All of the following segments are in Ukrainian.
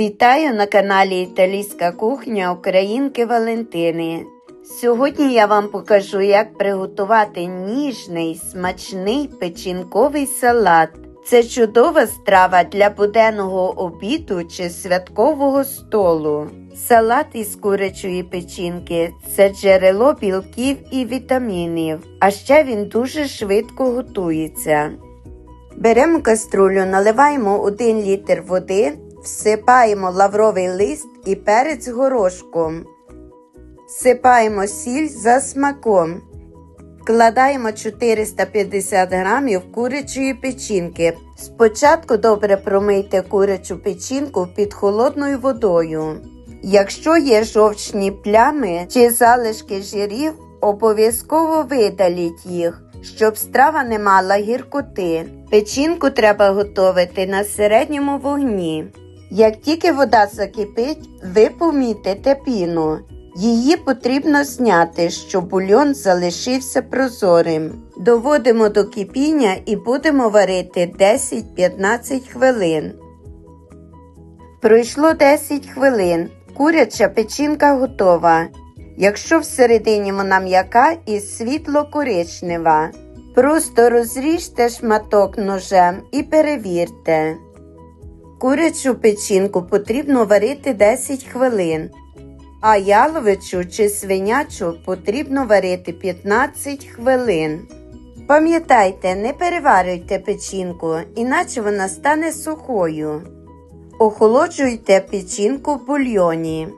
Вітаю на каналі Італійська кухня Українки Валентини. Сьогодні я вам покажу, як приготувати ніжний смачний печінковий салат. Це чудова страва для буденного обіду чи святкового столу. Салат із курячої печінки це джерело білків і вітамінів, а ще він дуже швидко готується. Беремо каструлю, наливаємо 1 літр води, всипаємо лавровий лист і перець горошком. Всипаємо сіль за смаком. Вкладаємо 450 грамів курячої печінки. Спочатку добре промийте курячу печінку під холодною водою. Якщо є жовчні плями чи залишки жирів, обов'язково видаліть їх, щоб страва не мала гіркоти. Печінку треба готувати на середньому вогні. Як тільки вода закипить, ви помітите піну. Її потрібно зняти, щоб бульйон залишився прозорим. Доводимо до кипіння і будемо варити 10-15 хвилин. Пройшло 10 хвилин. Куряча печінка готова. Якщо всередині вона м'яка і світло-коричнева, просто розріжте шматок ножем і перевірте. Курячу печінку потрібно варити 10 хвилин, а яловичу чи свинячу потрібно варити 15 хвилин. Пам'ятайте, не переварюйте печінку, іначе вона стане сухою. Охолоджуйте печінку в бульйоні.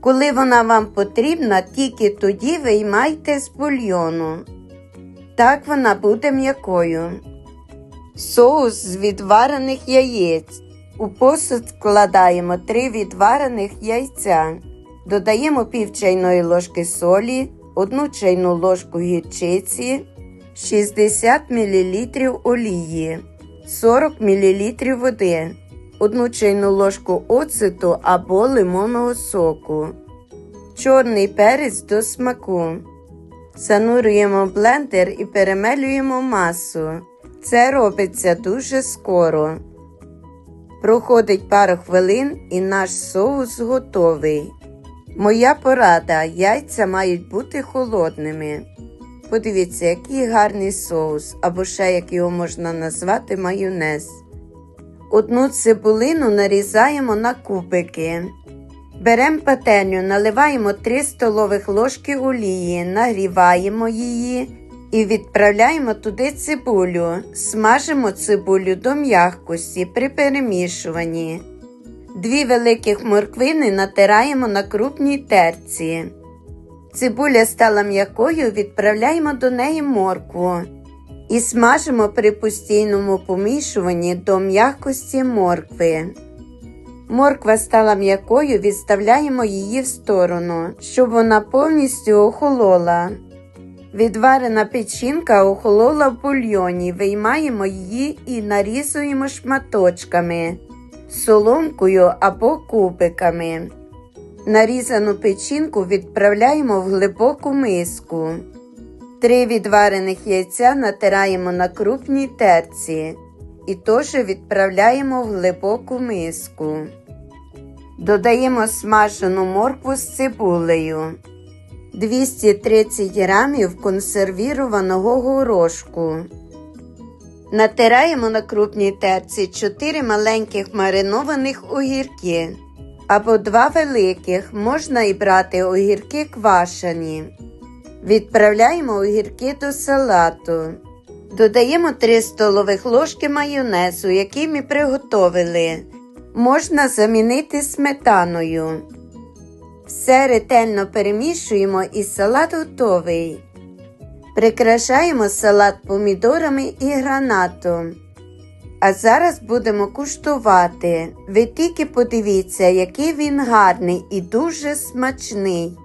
Коли вона вам потрібна, тільки тоді виймайте з бульйону. Так вона буде м'якою. Соус з відварених яєць. У посуд вкладаємо 3 відварених яйця. Додаємо пів чайної ложки солі, 1 чайну ложку гірчиці, 60 мл олії, 40 мл води, 1 чайну ложку оцету або лимонного соку, чорний перець до смаку. Занурюємо блендер і перемелюємо масу. Це робиться дуже скоро. Проходить пару хвилин і наш соус готовий. Моя порада: яйця мають бути холодними. Подивіться, який гарний соус, або ще як його можна назвати майонез. Одну цибулину нарізаємо на кубики. Беремо пательню, наливаємо 3 столових ложки олії, нагріваємо її і відправляємо туди цибулю. Смажимо цибулю до м'якості при перемішуванні. Дві великих морквини натираємо на крупній терці. Цибуля стала м'якою, відправляємо до неї моркву і смажимо при постійному помішуванні до м'якості моркви. Морква стала м'якою, відставляємо її в сторону, щоб вона повністю охолола. Відварена печінка охолола в бульйоні, виймаємо її і нарізуємо шматочками, соломкою або кубиками. Нарізану печінку відправляємо в глибоку миску. Три відварених яйця натираємо на крупній терці і теж відправляємо в глибоку миску. Додаємо смажену моркву з цибулею. 230 грамів консервірованого горошку. Натираємо на крупній терці 4 маленьких маринованих огірки або 2 великих, можна і брати огірки квашені. Відправляємо огірки до салату. Додаємо 3 столових ложки майонезу, який ми приготовили. Можна замінити сметаною. Все ретельно перемішуємо і салат готовий. Прикрашаємо салат помідорами і гранатом. А зараз будемо куштувати. Ви тільки подивіться, який він гарний і дуже смачний.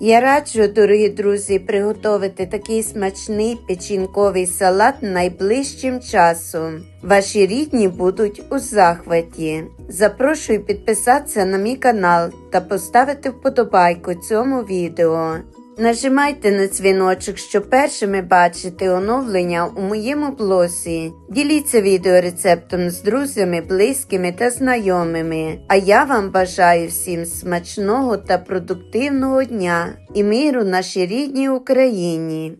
Я раджу, дорогі друзі, приготувати такий смачний печінковий салат найближчим часом. Ваші рідні будуть у захваті. Запрошую підписатися на мій канал та поставити вподобайку цьому відео. Нажимайте на дзвіночок, щоб першими бачити оновлення у моєму блозі. Діліться відеорецептом з друзями, близькими та знайомими. А я вам бажаю всім смачного та продуктивного дня і миру нашій рідній Україні.